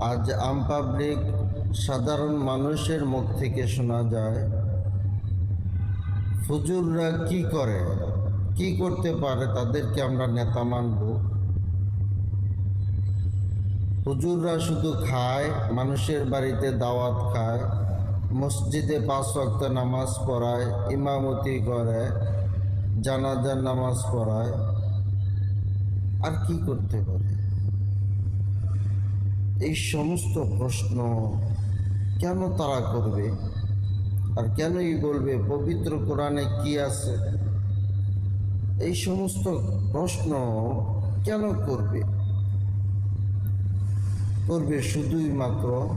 আজ আম পাবলিক সাধারণ মানুষের মুখ থেকে শোনা যায়, হুজুররা কি করে? কি করতে পারে? তাদেরকে আমরা নেতা মানব। হুজুররা শুধু খায়, মানুষের বাড়িতে দাওয়াত খায়, মসজিদে পাঁচ ওয়াক্ত নামাজ পড়ায়, ইমামতি করে, জানাজার নামাজ পড়ায়। আর কি করতে পারে? এই সমস্ত প্রশ্ন কেন তারা করবে? আর কেনই বলবে? পবিত্র কোরআনে কি আছে? এই সমস্ত প্রশ্ন কেন করবে? করবে শুধুই মাত্র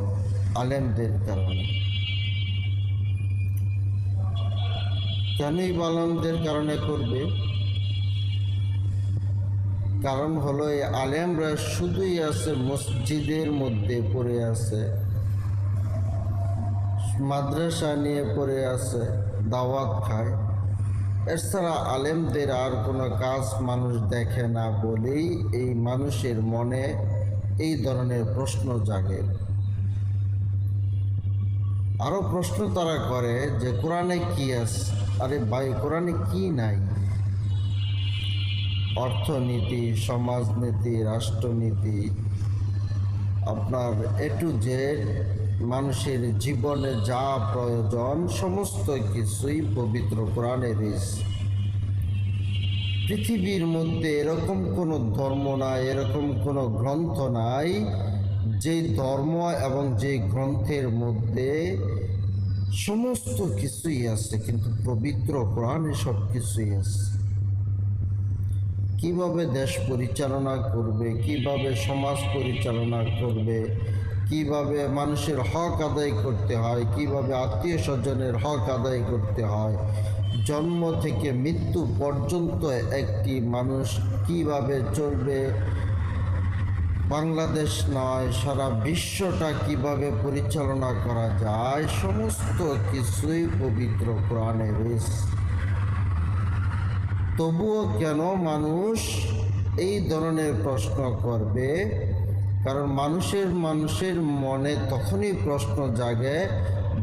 আলেমদের কারণে। কেনই বালমদের কারণে করবে? কারণ হলো এই আলেমরা শুধুই আছে মসজিদের মধ্যে পড়ে আছে, মাদ্রাসা নিয়ে পড়ে আছে, দাওয়াত খায়। এছাড়া আলেমদের আর কোনো কাজ মানুষ দেখে না বলেই এই মানুষের মনে এই ধরনের প্রশ্ন জাগে। আরও প্রশ্ন তারা করে যে, কোরআনে কি আছে আরে ভাই, কোরআনে কি নাই? অর্থনীতি, সমাজনীতি, রাষ্ট্রনীতি, আপনার এ টু জেড মানুষের জীবনে যা প্রয়োজন, সমস্ত কিছুই পবিত্র কোরআনে পৃথিবীর মধ্যে এরকম কোনো ধর্ম নাই, এরকম কোনো গ্রন্থ নাই, যে ধর্ম এবং যে গ্রন্থের মধ্যে সমস্ত কিছুই আছে, কিন্তু পবিত্র কোরআনে সব কিছুই আছে। কীভাবে দেশ পরিচালনা করবে, কীভাবে সমাজ পরিচালনা করবে, কীভাবে মানুষের হক আদায় করতে হয়, কীভাবে আত্মীয় স্বজনের হক আদায় করতে হয়, জন্ম থেকে মৃত্যু পর্যন্ত একটি মানুষ কীভাবে চলবে, বাংলাদেশ নয়, সারা বিশ্বটা কীভাবে পরিচালনা করা যায়, সমস্ত কিছুই পবিত্র কোরআনে রয়েছে। তবুও কেন মানুষ এই ধরনের প্রশ্ন করবে? কারণ মানুষের মানুষের মনে তখনই প্রশ্ন জাগে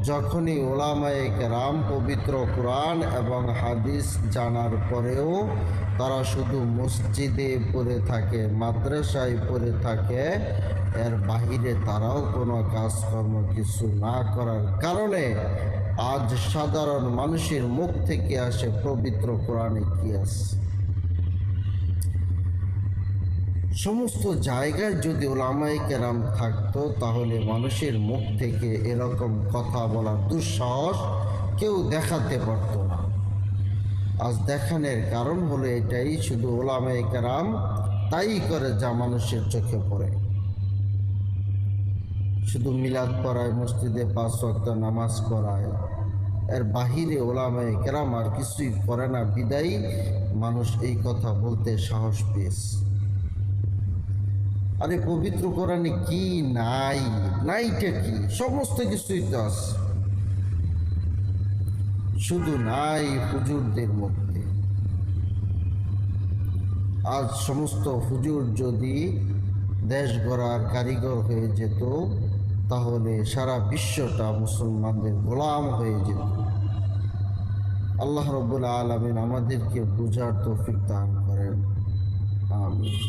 যখনই ওলামায়ে কেরাম পবিত্র কোরআন এবং হাদিস জানার পরেও তারা শুধু মসজিদে পড়ে থাকে, মাদ্রাসায় পড়ে থাকে। এর বাহিরে তারাও কোনো কাজকর্ম কিছু না করার কারণে আজ সাধারণ মানুষের মুখ থেকে আসে পবিত্র কোরআনে কি আছে সমস্ত জায়গায় যদি ওলামাই কেরাম থাকতো, তাহলে মানুষের মুখ থেকে এরকম কথা বলার দুঃসাহস কেউ দেখাতে পারতো না। আজ দেখানোর কারণ হলো এটাই, শুধু ওলামাই কেরাম তাই করে যা মানুষের চোখে পড়ে। শুধু মিলাদ পড়ায়, মসজিদে পাঁচ ওয়াক্ত নামাজ পড়ায়। এর বাহিরে ওলামায় কেরাম আর কিছুই করে না। বিদায়ী মানুষ এই কথা বলতে সাহস পেয়েছে। আরে পবিত্র কোরআনে কি নাই? নাইটা কি? সমস্ত কিছুই তো আছে। শুধু নাই হুজুরদের মধ্যে। আজ সমস্ত হুজুর যদি দেশ গড়ার কারিগর হয়ে যেত তাহলে সারা বিশ্বটা মুসলমানদের গোলাম হয়ে যেত। আল্লাহ রব্বুল আলমিন আমাদেরকে বোঝার তৌফিক দান করেন। আমিন।